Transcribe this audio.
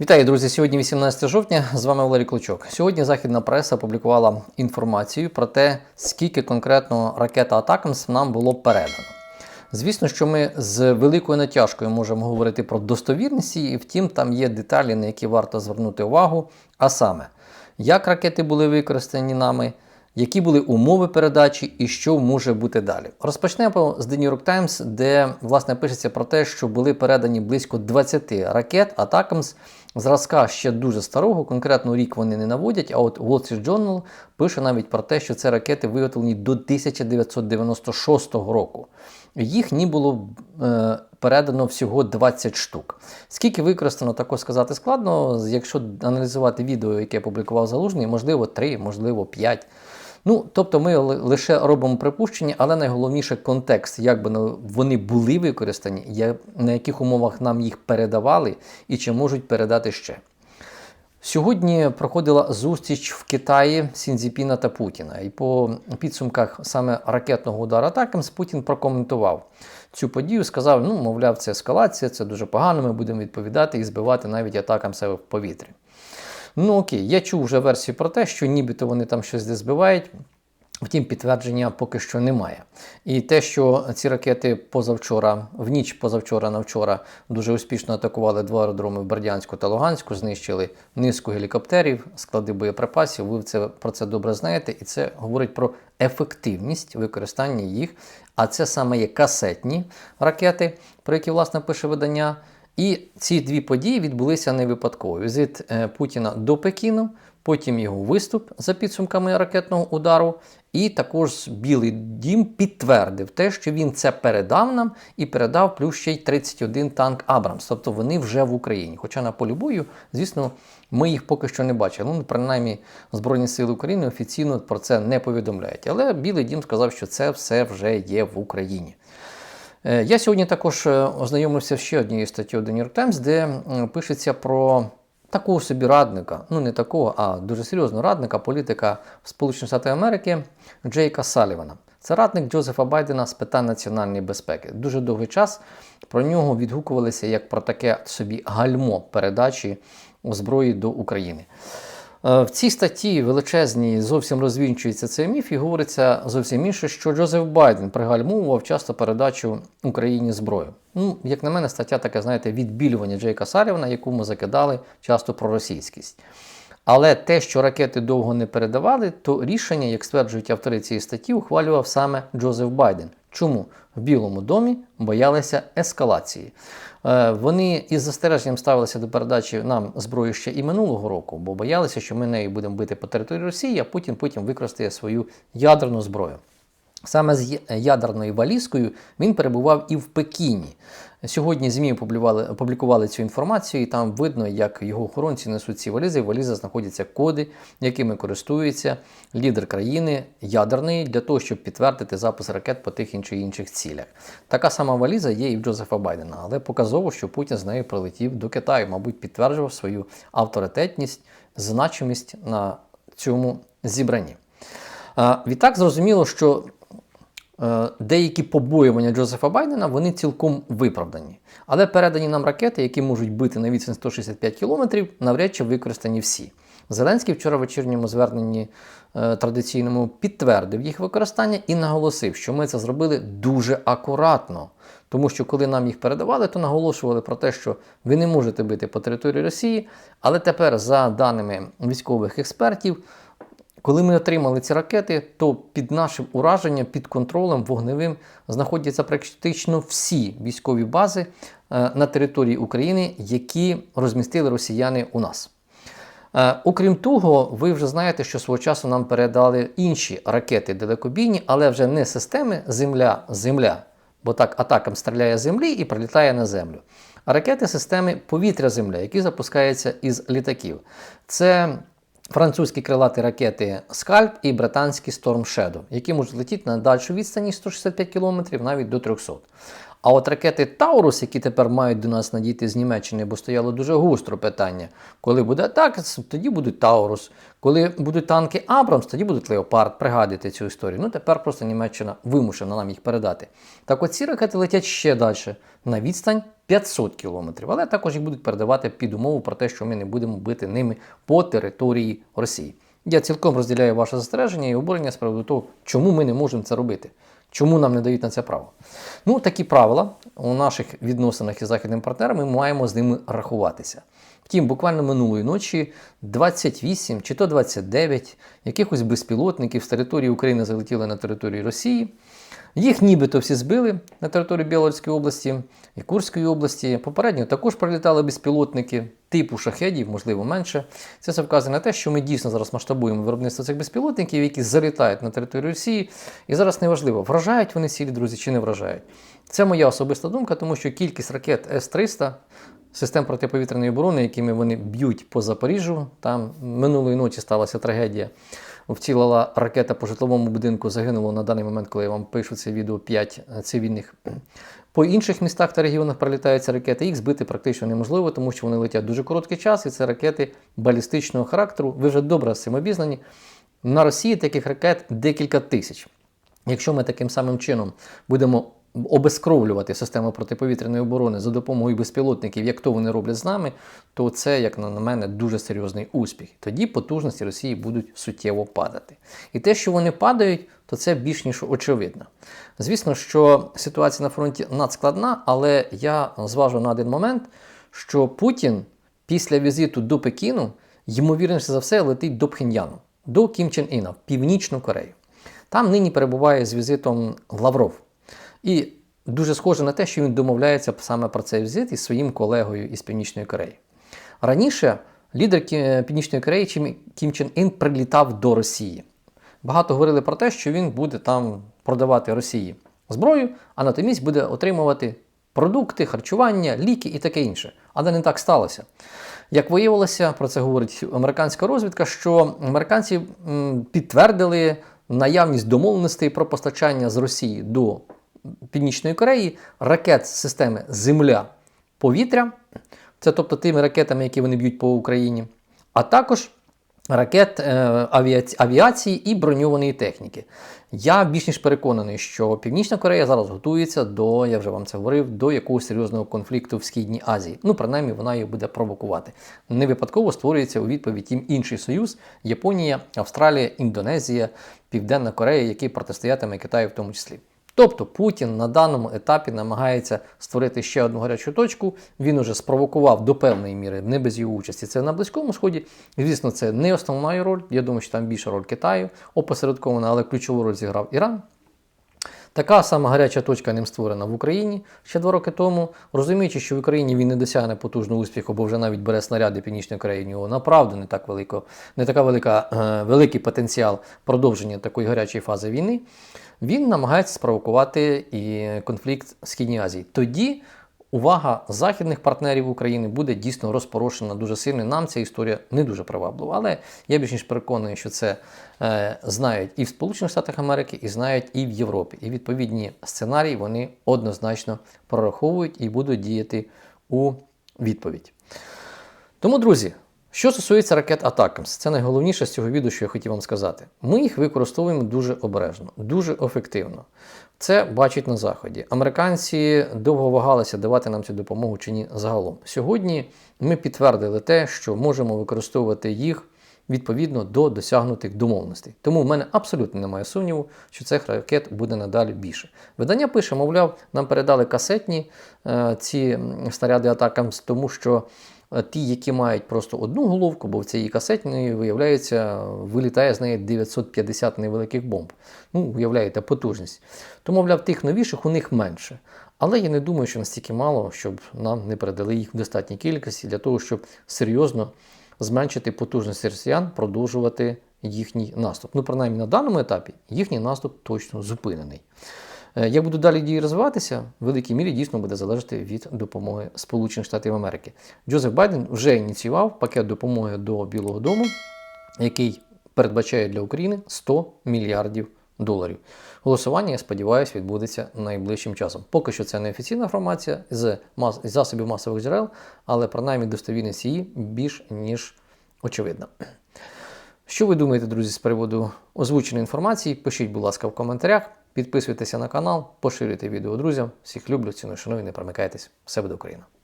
Вітаю, друзі! Сьогодні 18 жовтня. З вами Валерій Клочок. Сьогодні західна преса опублікувала інформацію про те, скільки конкретно ракета Атакамс нам було передано. Звісно, що ми з великою натяжкою можемо говорити про достовірність, і втім, там є деталі, на які варто звернути увагу. А саме, як ракети були використані нами, які були умови передачі і що може бути далі. Розпочнемо з The New York Times, де власне пишеться про те, що були передані близько 20 ракет Атакамс зразка ще дуже старого, конкретно рік вони не наводять. А от Wall Street Journal пише навіть про те, що це ракети виготовлені до 1996 року. Їх ні було е, передано всього 20 штук. Скільки використано, також сказати складно. Якщо аналізувати відео, яке публікував Залужний, можливо, 3, можливо, 5. Ну, тобто ми лише робимо припущення, але найголовніше контекст, як би вони були використані, на яких умовах нам їх передавали і чи можуть передати ще. Сьогодні проходила зустріч в Китаї Сінзіпіна та Путіна. І по підсумках саме ракетного удару атакамс Путін прокоментував цю подію, сказав: ну, мовляв, це ескалація, це дуже погано, ми будемо відповідати і збивати навіть атакам себе в повітрі. Ну окей, я чув вже версію про те, що нібито вони там щось десь збивають. Втім, підтвердження поки що немає. І те, що ці ракети позавчора, в ніч позавчора на вчора, дуже успішно атакували два аеродроми в Бердянську та Луганську, знищили низку гелікоптерів, склади боєприпасів. Ви це, про це добре знаєте, і це говорить про ефективність використання їх. А це саме є касетні ракети, про які власне пише видання. І ці дві події відбулися не випадково. Візит е, Путіна до Пекіну, потім його виступ за підсумками ракетного удару. І також Білий Дім підтвердив те, що він це передав нам і передав плюс ще й 31 танк Абрамс. Тобто вони вже в Україні. Хоча на полі бою, звісно, ми їх поки що не бачили. Ну, принаймні, Збройні Сили України офіційно про це не повідомляють. Але Білий Дім сказав, що це все вже є в Україні. Е, я сьогодні також е, ознайомився ще однією статтєю The New York Times, де пишеться про такого собі радника, ну не такого, а дуже серйозного радника, політика Сполучених Штатів Америки Джейка Салівана. Це радник Джозефа Байдена з питань національної безпеки. Дуже довгий час про нього відгукувалися як про таке собі гальмо передачі зброї до України. Е, в цій статті величезній зовсім розвінчується цей міф і говориться зовсім інше, що Джозеф Байден пригальмовував часто передачу Україні зброю. Ну, як на мене, стаття таке, знаєте, відбілювання Джейка Сарівна, яку ми закидали часто про російськість. Але те, що ракети довго не передавали, то рішення, як стверджують автори цієї статті, ухвалював саме Джозеф Байден. Чому в Білому домі боялися ескалації? Е, вони із застереженням ставилися до передачі нам зброї ще і минулого року, бо боялися, що ми нею будемо бити по території Росії, а Путін потім використає свою ядерну зброю. Саме з ядерною валізкою він перебував і в Пекіні. Сьогодні ЗМІ опублікували цю інформацію, і там видно, як його охоронці несуть ці валізи. В валізах знаходяться коди, якими користується лідер країни ядерної для того, щоб підтвердити запис ракет по тих інших інших цілях. Така сама валіза є і в Джозефа Байдена, але показово, що Путін з нею прилетів до Китаю, мабуть, підтверджував свою авторитетність, значимість на цьому зібранні. Відтак зрозуміло, що деякі побоювання Джозефа Байдена вони цілком виправдані. Але передані нам ракети, які можуть бити на відстань 165 кілометрів, навряд чи використані всі. Зеленський вчора в вечірньому зверненні е, традиційному підтвердив їх використання і наголосив, що ми це зробили дуже акуратно. Тому що коли нам їх передавали, то наголошували про те, що ви не можете бити по території Росії. Але тепер, за даними військових експертів, коли ми отримали ці ракети, то під нашим ураженням, під контролем вогневим знаходяться практично всі військові бази е, на території України, які розмістили росіяни у нас. Е, окрім того, ви вже знаєте, що свого часу нам передали інші ракети далекобійні, але вже не системи Земля-Земля, бо так атакам стріляє землі і прилітає на землю. А ракети системи повітря-Земля, які запускаються із літаків. Це французькі крилаті ракети Скальп і британські Storm Shadow, які можуть летіти на дальшу відстані 165 км навіть до 300 а от ракети Таурус, які тепер мають до нас надійти з Німеччини, бо стояло дуже густро питання. Коли буде атака, тоді будуть Таурус. Коли будуть танки Абрамс, тоді будуть Леопард. Пригадуйте цю історію. Ну тепер просто Німеччина вимушена нам їх передати. Так от ці ракети летять ще далі, на відстань 500 кілометрів, але також їх будуть передавати під умову про те, що ми не будемо бити ними по території Росії. Я цілком розділяю ваше застереження і обурення з приводу того, чому ми не можемо це робити. Чому нам не дають на це право? Ну, такі правила у наших відносинах із західними партнерами ми маємо з ними рахуватися. Втім, буквально минулої ночі 28 чи то 29 якихось безпілотників з території України залетіли на територію Росії. Їх нібито всі збили на території Білоруської області і Курської області. Попередньо також прилітали безпілотники типу шахедів, можливо, менше. Це все вказує на те, що ми дійсно зараз масштабуємо виробництво цих безпілотників, які залітають на територію Росії. І зараз неважливо, вражають вони цілі друзі чи не вражають. Це моя особиста думка, тому що кількість ракет С-300 систем протиповітряної оборони, якими вони б'ють по Запоріжжю. Там минулої ночі сталася трагедія. Вцілила ракета по житловому будинку. Загинуло на даний момент, коли я вам пишу це відео 5 цивільних. По інших містах та регіонах прилітаються ракети. Їх збити практично неможливо, тому що вони летять дуже короткий час, і це ракети балістичного характеру. Ви вже добре з цим обізнані. На Росії таких ракет декілька тисяч. Якщо ми таким самим чином будемо обезкровлювати систему протиповітряної оборони за допомогою безпілотників, як то вони роблять з нами, то це, як на мене, дуже серйозний успіх. Тоді потужності Росії будуть суттєво падати. І те, що вони падають, то це більш ніж очевидно. Звісно, що ситуація на фронті надскладна, але я зважу на один момент, що Путін після візиту до Пекіну, ймовірніше за все, летить до Пхеньяну, до Кім Чен Іна, в Північну Корею. Там нині перебуває з візитом Лавров. І дуже схоже на те, що він домовляється саме про цей візит із своїм колегою із Північної Кореї. Раніше лідер Північної Кореї Кім Чен Ін прилітав до Росії. Багато говорили про те, що він буде там продавати Росії зброю, а натомість буде отримувати продукти, харчування, ліки і таке інше. Але не так сталося. Як виявилося, про це говорить американська розвідка, що американці підтвердили наявність домовленостей про постачання з Росії до Північної Кореї ракет з системи Земля-повітря, це тобто тими ракетами, які вони б'ють по Україні, а також ракет е, авіації і броньованої техніки. Я більш ніж переконаний, що Північна Корея зараз готується до, я вже вам це говорив, до якогось серйозного конфлікту в Східній Азії. Ну, принаймні, вона її буде провокувати. Не випадково створюється у відповідь їм інший союз: Японія, Австралія, Індонезія, Південна Корея, який протистоятиме Китаю в тому числі. Тобто Путін на даному етапі намагається створити ще одну гарячу точку. Він уже спровокував до певної міри, не без його участі. Це на Близькому Сході. Звісно, це не основна роль. Я думаю, що там більша роль Китаю опосередкована, але ключову роль зіграв Іран. Така сама гаряча точка ним створена в Україні ще два роки тому. Розуміючи, що в Україні він не досягне потужного успіху, бо вже навіть бере снаряди Північної країни, у направду не так велико, не така велика, е, великий потенціал продовження такої гарячої фази війни. Він намагається спровокувати і конфлікт в Східній Азії. Тоді увага західних партнерів України буде дійсно розпорошена дуже сильно. Нам ця історія не дуже приваблива. Але я більш ніж переконаний, що це е, знають і в Сполучених Штатах Америки, і знають і в Європі. І відповідні сценарії вони однозначно прораховують і будуть діяти у відповідь. Тому, друзі, що стосується ракет Атакамс, це найголовніше з цього відео, що я хотів вам сказати. Ми їх використовуємо дуже обережно, дуже ефективно. Це бачать на Заході. Американці довго вагалися давати нам цю допомогу чи ні загалом. Сьогодні ми підтвердили те, що можемо використовувати їх відповідно до досягнутих домовленостей. Тому в мене абсолютно немає сумніву, що цих ракет буде надалі більше. Видання пише, мовляв, нам передали касетні е, ці снаряди Атакамс, тому що ті, які мають просто одну головку, бо в цій касетній, виявляється, вилітає з неї 950 невеликих бомб. Ну, уявляєте, потужність. То, мовляв, тих новіших у них менше. Але я не думаю, що настільки мало, щоб нам не передали їх в достатній кількості для того, щоб серйозно зменшити потужність росіян, продовжувати їхній наступ. Ну, принаймні на даному етапі їхній наступ точно зупинений. Е, Як будуть далі дії розвиватися, в великій мірі дійсно буде залежати від допомоги Сполучених Штатів Америки. Джозеф Байден вже ініціював пакет допомоги до Білого Дому, який передбачає для України 100 мільярдів доларів. Голосування, я сподіваюся, відбудеться найближчим часом. Поки що це не офіційна інформація з засобів масових джерел, але принаймні достовірність її більш ніж очевидна. Що ви думаєте, друзі, з приводу озвученої інформації? Пишіть, будь ласка, в коментарях. Підписуйтеся на канал, поширюйте відео друзям. Всіх люблю, ціную, шаную, не промикайтесь. Все буде Україна!